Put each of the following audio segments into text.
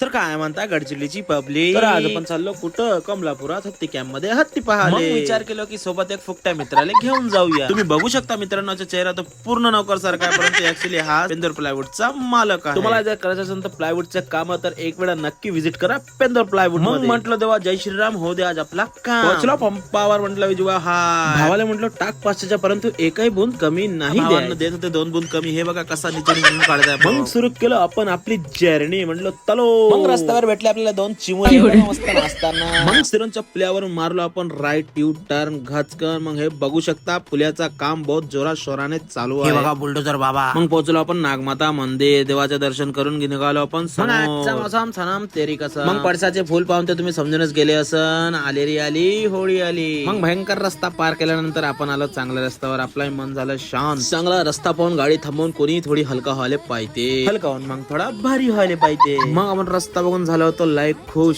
तर काय म्हणता गडचिरोलीची पब्लिक तर आज आपण चाललो कुठं? कमलापुरात हत्ती कॅम्पमध्ये हत्ती पाहाले. विचार केलो की सोबत एक फुकट्या मित्राला घेऊन जाऊया. तुम्ही बघू शकता मित्रांनो चेहरा तो पूर्ण नोकर सारखा परंतु ऍक्च्युली हा पेंदर प्लायवूडचा मालक आहे. तुम्हाला जर करायचं असेल तर प्लायवूडचे काम तर एक वेळा नक्की व्हिजिट करा पेंदर प्लायवूड मग म्हटलं तेव्हा जय श्रीराम हो दे आज आपला काम. पंपावर म्हटलं विजवा हा भावाला म्हटलं टाक पाचशेच्या परंतु एकही बुंद कमी नाही देत होते दोन बुंद कमी हे बघा कसा निचून काढताय. मग सुरू केलं आपण आपली जर्नी म्हटलं तलो मग रस्त्यावर भेटले आपल्याला दोन चिमुरे. मस्त नाचताना. मग सिरोंच्या पुलावर मारलो आपण राईट यू टर्न घचकन मग हे बघू शकता पुलाचा काम बहुत जोरा शोराने चालू आहे. बघा बुलडोजर बाबा. मग पोहोचलो आपण नागमाता मंदिर. देवाचे दर्शन करून निघालो आपण मौसम सनम तेरी कसं मग पडसाचे फुल पाहून ते तुम्ही समजूनच गेले असन. आलेरी आली होळी आली. मग भयंकर रस्ता पार केल्यानंतर आपण आलो चांगल्या रस्त्यावर. आपलं मन झालं शांत. चांगला रस्ता पाहून गाडी थांबवून कोणी थोडी हलका व्हायला पाहिजे. हलका होऊन मग थोडा भारी व्हायला पाहिजे. मग आपण रस्ता बघून झाला होतो लाईक खुश.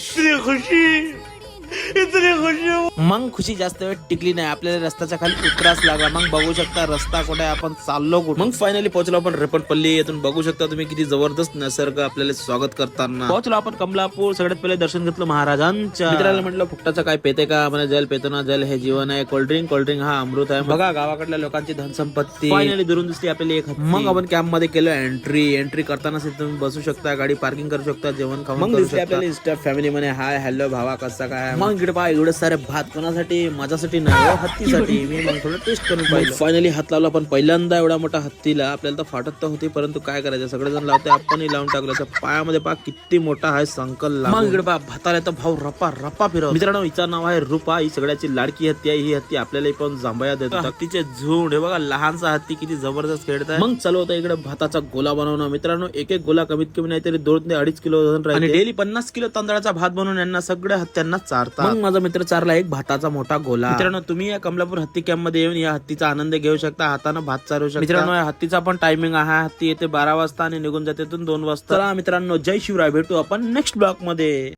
मग खुशी जास्त वेळ टिकली नाही. आपल्याला रस्त्याच्या खाली उतराच लागला. मग बघू शकता रस्ता कुठे आपण चाललो कुठे? मग फायनली पोहोचलो आपण रेपटपल्ली येथून. बघू शकता तुम्ही किती जबरदस्त निसर्ग आपल्याला स्वागत करताना. पोहोचलो आपण कमलापूर. सगळ्यात पहिले दर्शन घेतलं महाराजांच्या. मित्राला म्हटलं फुकटाचं काय पेते का? म्हणजे जल पेतो ना जल हे जीवन आहे. कोल्ड्रिंक कोल्ड्रिंक हा अमृत आहे. बघा गावाकडल्या लोकांची धनसंपत्ती फायनली दुरून दिसली आपल्याला एक. मग आपण कॅम्पमध्ये केलं एंट्री एंट्री करताना तुम्ही बसू शकता गाडी पार्किंग करू शकता जेवण खाऊन मग आपल्याला फॅमिली मध्ये हाय हॅलो भावा कसा काय? मग इकडे पहा एवढे सारे भात कोणासाठी माझ्यासाठी नाही हो, हत्तीसाठी. मी मग थोडं टेस्ट करून पाहिलं. फायनली हात लावला पण पहिल्यांदा एवढा मोठा हत्तीला आपल्याला तर फाटत तर होती परंतु काय करायचं? सगळेजण लावते आपणही लावून टाकलं. पायामध्ये पहा किती मोठा आहे संकल मग इकडे पहा भाताला तर भाऊ रपा रपा फिरव. मित्रांनो हिचं नाव आहे रुपा. ही सगळ्याची लाडकी हत्ती आहे. ही हत्ती आपल्याला पण जांभया देत हत्तीचे झुंड हे बघा लहानसा हत्ती किती जबरदस्त खेळत आहे. मग चालू होता इकडे भाताचा गोला बनवणं. मित्रांनो एक एक गोला कमीत कमी नाही तरी दोन ते अडीच किलो. आणि डेली पन्नास किलो तांदळाचा भात बनवून यांना सगळ्या हत्यांना चारतात मग माझा मित्र चारला एक भाताचा मोठा गोला. मित्रांनो तुम्ही या कमलापूर हत्ती कॅम्पमध्ये येऊन या हत्तीचा आनंद घेऊ शकता. हातानं भात चारू शकता. मित्रांनो या हत्तीचा पण टायमिंग आहे. हत्ती येते बारा वाजता आणि निघून जाते तिथून दोन वाजता. चला मित्रांनो जय शिवराय. भेटू आपण नेक्स्ट ब्लॉकमध्ये.